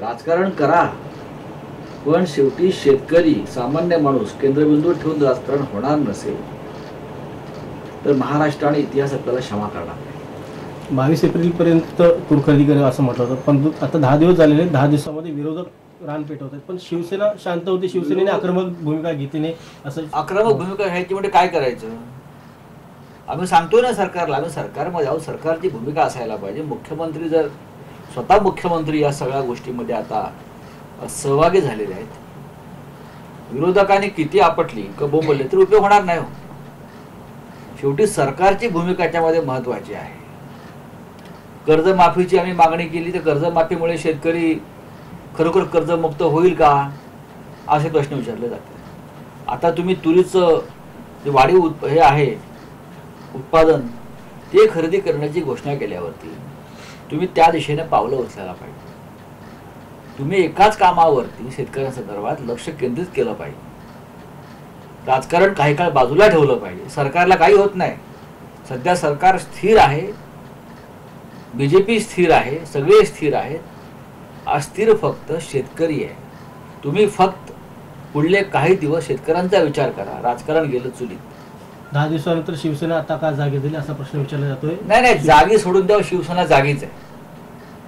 राजकारण करा. पण शेवटी शेतकरी सामान्य माणूस केंद्रबिंदू ठेवून राजकारण होणार नसेल तर महाराष्ट्र आणि इतिहास आपल्याला क्षमा करणार. बावीस एप्रिलपर्यंत तूर खरेदी करेल असं म्हटलं होतं. पण आता दहा दिवस झालेले. दहा दिवसामध्ये विरोधक रान पेटवत आहेत पण शिवसेना शांत होती. शिवसेनेने आक्रमक भूमिका घेतली नाही. असं आक्रमक भूमिका घ्यायची म्हणजे काय करायचं? आम्ही सांगतोय ना सरकारला. आम्ही सरकारमध्ये आहोत. सरकारची भूमिका असायला पाहिजे. मुख्यमंत्री जर स्वतः मुख्यमंत्री या सगळ्या गोष्टीमध्ये आता सहभागी झालेले आहेत. विरोधकांनी किती आपटली क बोंबलले तर उपयोग होणार नाही हो. शेवटी सरकारची भूमिका याच्यामध्ये महत्वाची आहे. कर्जमाफीची आम्ही मागणी केली तर कर्जमाफीमुळे शेतकरी खरोखर कर्जमुक्त होईल का असे प्रश्न विचारले जातात. आता तुम्ही तुरीचं जे वाढीव हे आहे उत्पादन ते खरेदी करण्याची घोषणा केल्यावरती तुम्ही त्या दिशेने पावलं उचलायला पाहिजे. तुम्ही एकाच कामावरती शेतकऱ्यांसंदर्भात लक्ष केंद्रित केलं पाहिजे. राजकारण काही काळ बाजूला ठेवलं पाहिजे. सरकारला काही होत नाही. सध्या सरकार स्थिर आहे. बी जे पी स्थिर आहे. सगळे स्थिर आहेत. अस्थिर फक्त शेतकरी आहे. तुम्ही फक्त पुढले काही दिवस शेतकऱ्यांचा विचार करा. राजकारण गेलं चुलीत. दहा दिवसानंतर शिवसेना आता का जागे दिली असा प्रश्न विचारला जातोय? नाही नाही जागी सोडून द्यावं शिवसेना जागीच आहे.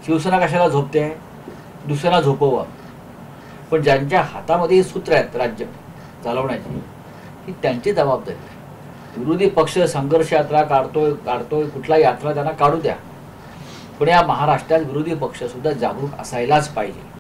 शिवसेना कशाला झोपते? आहे दुसऱ्याला झोपवा पण ज्यांच्या हातामध्ये ही सूत्र आहेत राज्य चालवण्याची ही त्यांची जबाबदारी आहे. विरोधी पक्ष संघर्ष यात्रा काढतोय काढतोय कुठला यात्रा त्यांना काढू द्या. पण या महाराष्ट्रात विरोधी पक्ष सुद्धा जागरूक असायलाच पाहिजे.